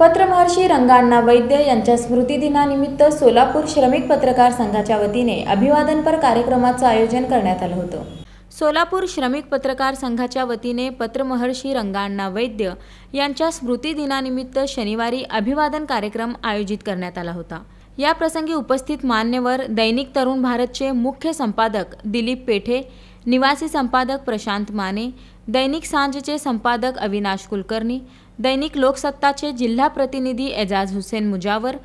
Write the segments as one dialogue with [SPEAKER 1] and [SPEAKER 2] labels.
[SPEAKER 1] पत्रमहर्षी रंगांना वैद्य यांच्या स्मृतिदिनानिमित्त सोलापूर श्रमिक पत्रकार संघाच्या वतीने अभिवादनपर कार्यक्रमाचं आयोजन करण्यात आलं होतं. सोलापूर श्रमिक पत्रकार संघाच्या वतीने पत्रमहर्षी रंगांना वैद्य यांच्या स्मृतिदिनानिमित्त शनिवारी अभिवादन कार्यक्रम आयोजित करण्यात आला होता. या प्रसंगी उपस्थित मान्यवर दैनिक तरुण भारतचे मुख्य संपादक दिलीप पेठे निवासी संपादक प्रशांत माने दैनिक सांजचे संपादक अविनाश कुलकर्णी दैनिक लोकसत्ताचे जिल्हा प्रतिनिधी एजाज हुसेन मुजावर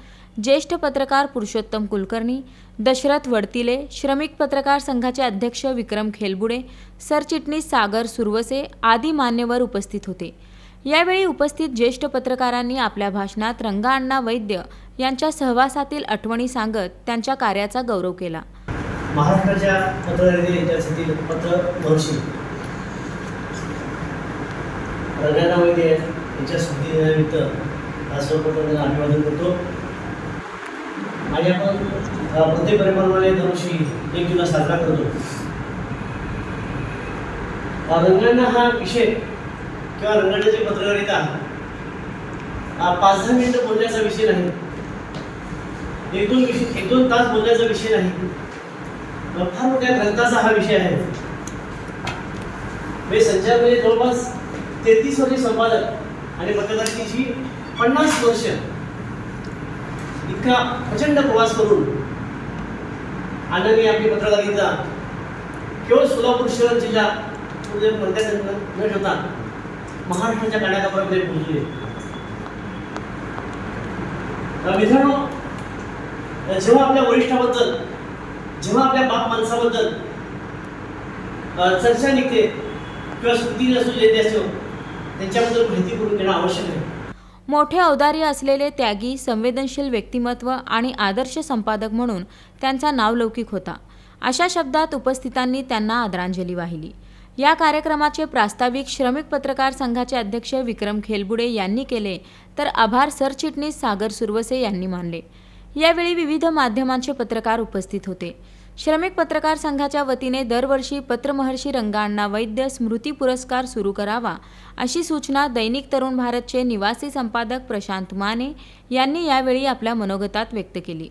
[SPEAKER 1] ज्येष्ठ पत्रकार पुरुषोत्तम कुलकर्णी दशरथ वडतिले श्रमिक पत्रकार संघाचे अध्यक्ष विक्रम खेलबुडे सरचिटणीस सागर सुरवसे आदी मान्यवर उपस्थित होते. यावेळी उपस्थित ज्येष्ठ पत्रकारांनी आपल्या भाषणात रंगाअण्णा वैद्य यांच्या सहवासातील आठवणी सांगत त्यांच्या कार्याचा गौरव केला.
[SPEAKER 2] महाराष्ट्राच्या पत्र त्यांच्या रंगाना वैद्य यांच्या स्मृतीनिमित्त आज सर्वप्रथम अभिवादन करतो. आणि आपण प्रत्येक परिमाणाने दरवर्षी एक जुना साजरा करतो. रंगांना हा विषय किंवा रंगांची पत्रकारिता हा पाच दहा मिनिटं बोलण्याचा विषय नाही. एक दोन विषय एक दोन तास बोलण्याचा विषय नाही. फार मोठ्या ग्रंथाचा हा विषय आहे. मी संचार म्हणजे जवळपास तेहतीस वर्षे संपादक आणि मतदारकीची पन्नास वर्ष इतका प्रचंड प्रवास करून अण्णांनी आपली पत्रकारिता केवळ सोलापूर शहर जिल्हा न ठेवता महाराष्ट्राच्या कानाकापर्यंत पोहोचले मित्रांनो जेव्हा आपल्या वरिष्ठाबद्दल जेव्हा आपल्या बाप माणसाबद्दल चर्चा निघते किंवा स्मृती असो जयंती असो त्यांच्याबद्दल माहिती करून देणं आवश्यक आहे.
[SPEAKER 1] मोठे औदार्य असलेले त्यागी संवेदनशील व्यक्तिमत्व आणि आदर्श संपादक म्हणून त्यांचा नावलौकिक होता. अशा शब्दात उपस्थितांनी त्यांना आदरांजली वाहिली. या कार्यक्रमाचे प्रास्ताविक श्रमिक पत्रकार संघाचे अध्यक्ष विक्रम खेलबुडे यांनी केले तर आभार सरचिटणीस सागर सुरवसे यांनी मानले. यावेळी विविध माध्यमांचे पत्रकार उपस्थित होते. श्रमिक पत्रकार संघाच्या वतीने दरवर्षी पत्रमहर्षी रंगांना वैद्य स्मृती पुरस्कार सुरू करावा अशी सूचना दैनिक तरुण भारतचे निवासी संपादक प्रशांत माने यांनी यावेळी आपल्या मनोगतात व्यक्त केली.